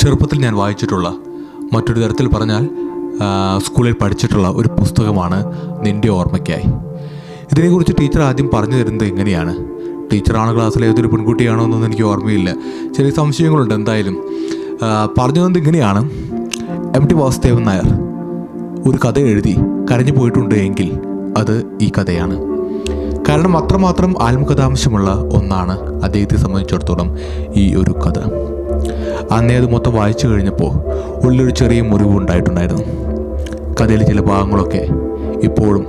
ചെറുപ്പത്തിൽ ഞാൻ വായിച്ചിട്ടുള്ള മറ്റൊരു തരത്തിൽ പറഞ്ഞാൽ സ്കൂളിൽ പഠിച്ചിട്ടുള്ള ഒരു പുസ്തകമാണ് നിന്റെ ഓർമ്മയ്ക്കായി. ഇതിനെക്കുറിച്ച് ടീച്ചർ ആദ്യം പറഞ്ഞു തരുന്നത് എങ്ങനെയാണ് ടീച്ചറാണ് ക്ലാസ്സിലെ ഏതൊരു പെൺകുട്ടിയാണോ എന്നൊന്നും എനിക്ക് ഓർമ്മയില്ല. ചെറിയ സംശയങ്ങളുണ്ട് എന്തായാലും. പറഞ്ഞു തന്നത് ഇങ്ങനെയാണ്. എം ടി വാസുദേവൻ നായർ ഒരു കഥ എഴുതി കരഞ്ഞു പോയിട്ടുണ്ട് എങ്കിൽ അത് ഈ കഥയാണ്. കാരണം അത്രമാത്രം ആത്മകഥാംശമുള്ള ഒന്നാണ് അദ്ദേഹത്തെ സംബന്ധിച്ചിടത്തോളം ഈ ഒരു കഥ. അന്നേ അത് മൊത്തം വായിച്ചു കഴിഞ്ഞപ്പോൾ ഉള്ളിലൊരു ചെറിയ മുറിവ് ഉണ്ടായിട്ടുണ്ടായിരുന്നു. കഥയിലെ ചില ഭാഗങ്ങളൊക്കെ ഇപ്പോഴും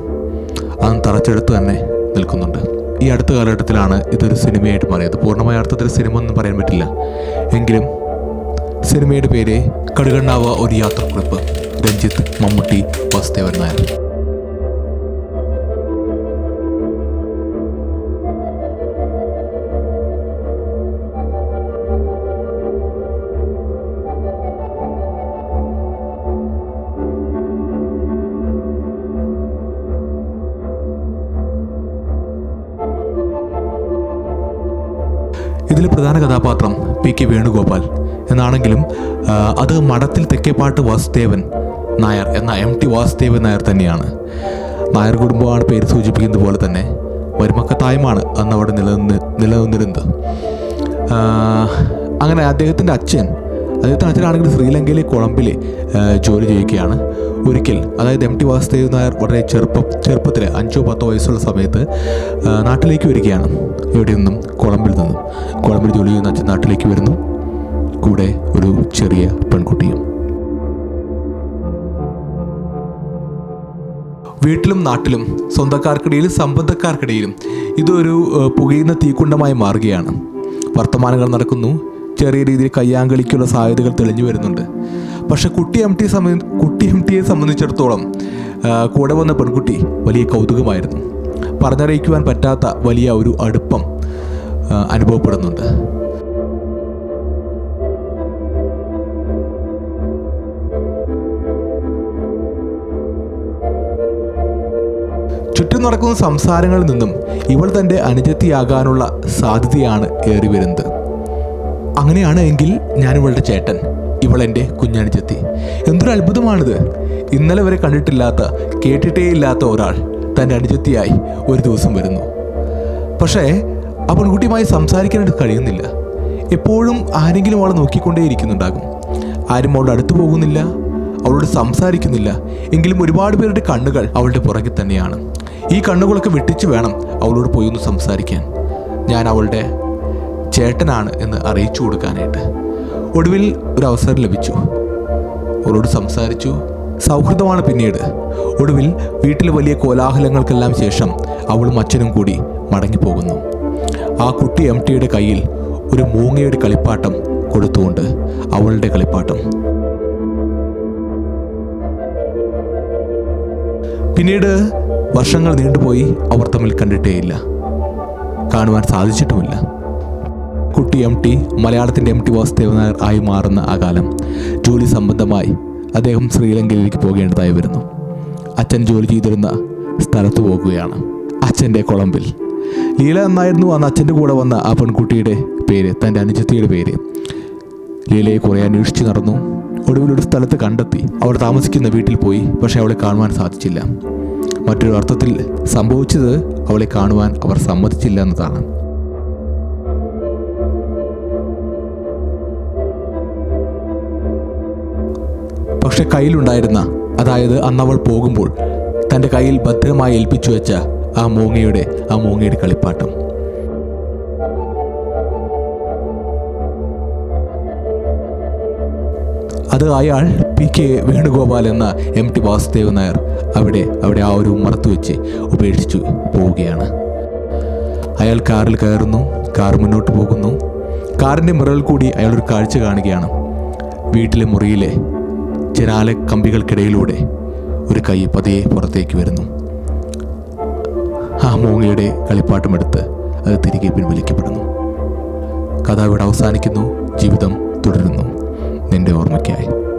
അന്ന് തറച്ചെടുത്ത് തന്നെ നിൽക്കുന്നുണ്ട്. ഈ അടുത്ത കാലഘട്ടത്തിലാണ് ഇതൊരു സിനിമയായിട്ട് മാറിയത്. പൂർണമായ അർത്ഥത്തിൽ സിനിമ ഒന്നും പറയാൻ പറ്റില്ല. എങ്കിലും സിനിമയുടെ പേര് കടുകണ്ണാവ ഒരു യാത്രക്കുറിപ്പ്. രഞ്ജിത്ത് മമ്മൂട്ടി വാസുദേവൻ നായർ. ഇതിലെ പ്രധാന കഥാപാത്രം പി കെ വേണുഗോപാൽ എന്നാണെങ്കിലും അത് മഠത്തിൽ തെക്കേപ്പാട്ട് വാസുദേവൻ നായർ എന്ന എം ടി വാസുദേവൻ നായർ തന്നെയാണ്. നായർ കുടുംബമാണ് പേര് സൂചിപ്പിക്കുന്നത് പോലെ തന്നെ വരുമക്കത്തായമാണ് അന്ന് അവിടെ നിലനിന്ന് നിലനിന്നിരുന്നത്. അങ്ങനെ അദ്ദേഹത്തിന്റെ അച്ഛൻ അദ്ദേഹത്തിന്റെ അച്ഛനാണെങ്കിൽ ശ്രീലങ്കയിലെ കൊളംബിൽ ജോലി ചെയ്യുകയാണ്. ഒരിക്കൽ അതായത് എം ടി വാസുദേവ് നായർ വളരെ ചെറുപ്പം ചെറുപ്പത്തിൽ അഞ്ചോ പത്തോ വയസ്സുള്ള സമയത്ത് നാട്ടിലേക്ക് വരികയാണ്. ഇവിടെ നിന്നും കൊളംബിൽ നിന്നും. കൊളംബിൽ ജോലി ചെയ്യുന്ന അച്ഛൻ നാട്ടിലേക്ക് വരുന്നു. കൂടെ ഒരു ചെറിയ പെൺകുട്ടിയും. വീട്ടിലും നാട്ടിലും സ്വന്തക്കാർക്കിടയിലും സംബന്ധക്കാർക്കിടയിലും ഇതൊരു പുകയുന്ന തീക്കുണ്ടമായി മാറുകയാണ്. വർത്തമാനങ്ങൾ നടക്കുന്നു. ചെറിയ രീതിയിൽ കയ്യാങ്കളിക്കുള്ള സാധ്യതകൾ തെളിഞ്ഞു വരുന്നുണ്ട്. പക്ഷെ കുട്ടി എം ടി സംബന്ധി കുട്ടി എം ടിയെ സംബന്ധിച്ചിടത്തോളം കൂടെ വന്ന പെൺകുട്ടി വലിയ കൗതുകമായിരുന്നു. പറഞ്ഞറിയിക്കുവാൻ പറ്റാത്ത വലിയ ഒരു അടുപ്പം അനുഭവപ്പെടുന്നുണ്ട്. ചുറ്റും നടക്കുന്ന സംസാരങ്ങളിൽ നിന്നും ഇവൾ തന്റെ അനുജത്തിയാകാനുള്ള സാധ്യതയാണ് ഏറി വരുന്നത് അങ്ങനെയാണ് എങ്കിൽ ഞാൻ ചേട്ടൻ. ഇവൾ എന്റെ കുഞ്ഞനുജത്തി. എന്തൊരു അത്ഭുതമാണിത്. ഇന്നലെ വരെ കണ്ടിട്ടില്ലാത്ത കേട്ടിട്ടേ ഇല്ലാത്ത ഒരാൾ തന്റെ അനുജത്തിയായി ഒരു ദിവസം വരുന്നു. പക്ഷേ ആ പെൺകുട്ടിയുമായി സംസാരിക്കാനായിട്ട് കഴിയുന്നില്ല. എപ്പോഴും ആരെങ്കിലും അവളെ നോക്കിക്കൊണ്ടേയിരിക്കുന്നുണ്ടാകും. ആരും അവളുടെ അടുത്ത് പോകുന്നില്ല അവളോട് സംസാരിക്കുന്നില്ല. എങ്കിലും ഒരുപാട് പേരുടെ കണ്ണുകൾ അവളുടെ പുറകിൽ തന്നെയാണ്. ഈ കണ്ണുകളൊക്കെ വെട്ടിച്ച് വേണം അവളോട് പോയി ഒന്ന് സംസാരിക്കാൻ. ഞാൻ അവളുടെ ചേട്ടനാണ് എന്ന് അറിയിച്ചു കൊടുക്കാനായിട്ട്. ഒടുവിൽ ഒരു അവസരം ലഭിച്ചു. അവരോട് സംസാരിച്ചു. സൗഹൃദമാണ് പിന്നീട്. ഒടുവിൽ വീട്ടിൽ വലിയ കോലാഹലങ്ങൾക്കെല്ലാം ശേഷം അവളും അച്ഛനും കൂടി മടങ്ങിപ്പോകുന്നു. ആ കുട്ടി എം ടിയുടെ കയ്യിൽ ഒരു മൂങ്ങയുടെ കളിപ്പാട്ടം കൊടുത്തുകൊണ്ട് അവളുടെ കളിപ്പാട്ടം. പിന്നീട് വർഷങ്ങൾ നീണ്ടുപോയി അവർ തമ്മിൽ കണ്ടിട്ടേയില്ല. കാണുവാൻ സാധിച്ചിട്ടുമില്ല. കുട്ടി എം ടി മലയാളത്തിന്റെ എം ടി വാസുദേവൻ നായർ ആയി മാറുന്ന ആ കാലം ജോലി സംബന്ധമായി അദ്ദേഹം ശ്രീലങ്കയിലേക്ക് പോകേണ്ടതായി വരുന്നു. അച്ഛൻ ജോലി ചെയ്തിരുന്ന സ്ഥലത്ത് പോകുകയാണ്. അച്ഛന്റെ കുളമ്പിൽ. ലീല എന്നായിരുന്നു അന്ന് അച്ഛന്റെ കൂടെ വന്ന ആ പെൺകുട്ടിയുടെ പേര് തന്റെ അനുജത്തിയുടെ പേര്. ലീലയെ കുറേ അന്വേഷിച്ച് നടന്നു. ഒടുവിൽ ഒരു സ്ഥലത്ത് കണ്ടെത്തി. അവൾ താമസിക്കുന്ന വീട്ടിൽ പോയി പക്ഷേ അവളെ കാണുവാൻ സാധിച്ചില്ല. മറ്റൊരു അർത്ഥത്തിൽ സംഭവിച്ചത് അവളെ കാണുവാൻ അവർ സമ്മതിച്ചില്ല എന്നതാണ്. പക്ഷെ കയ്യിലുണ്ടായിരുന്ന അതായത് അന്നവൾ പോകുമ്പോൾ തന്റെ കയ്യിൽ ഭദ്രമായി ഏൽപ്പിച്ചു വെച്ച ആ മൂങ്ങയുടെ ആ മൂങ്ങയുടെ കളിപ്പാട്ടം. അത് അയാൾ പി കെ വേണുഗോപാൽ എന്ന എം ടി വാസുദേവ് നായർ അവിടെ അവിടെ ആ ഒരു മറത്തു വെച്ച് ഉപേക്ഷിച്ചു പോവുകയാണ്. അയാൾ കാറിൽ കയറുന്നു കാർ മുന്നോട്ട് പോകുന്നു. കാറിന്റെ മിററിൽ കൂടി അയാളൊരു കാഴ്ച കാണുകയാണ്. വീട്ടിലെ മുറിയിലെ ജനാല കമ്പികൾക്കിടയിലൂടെ ഒരു കൈ പതിയെ പുറത്തേക്ക് വരുന്നു. ആ മൂങ്ങയുടെ കളിപ്പാട്ടമെടുത്ത് അത് തിരികെ പിൻവലിക്കപ്പെടുന്നു. കഥ ഇവിടെ അവസാനിക്കുന്നു. ജീവിതം തുടരുന്നു. നിന്റെ ഓർമ്മയ്ക്കായി.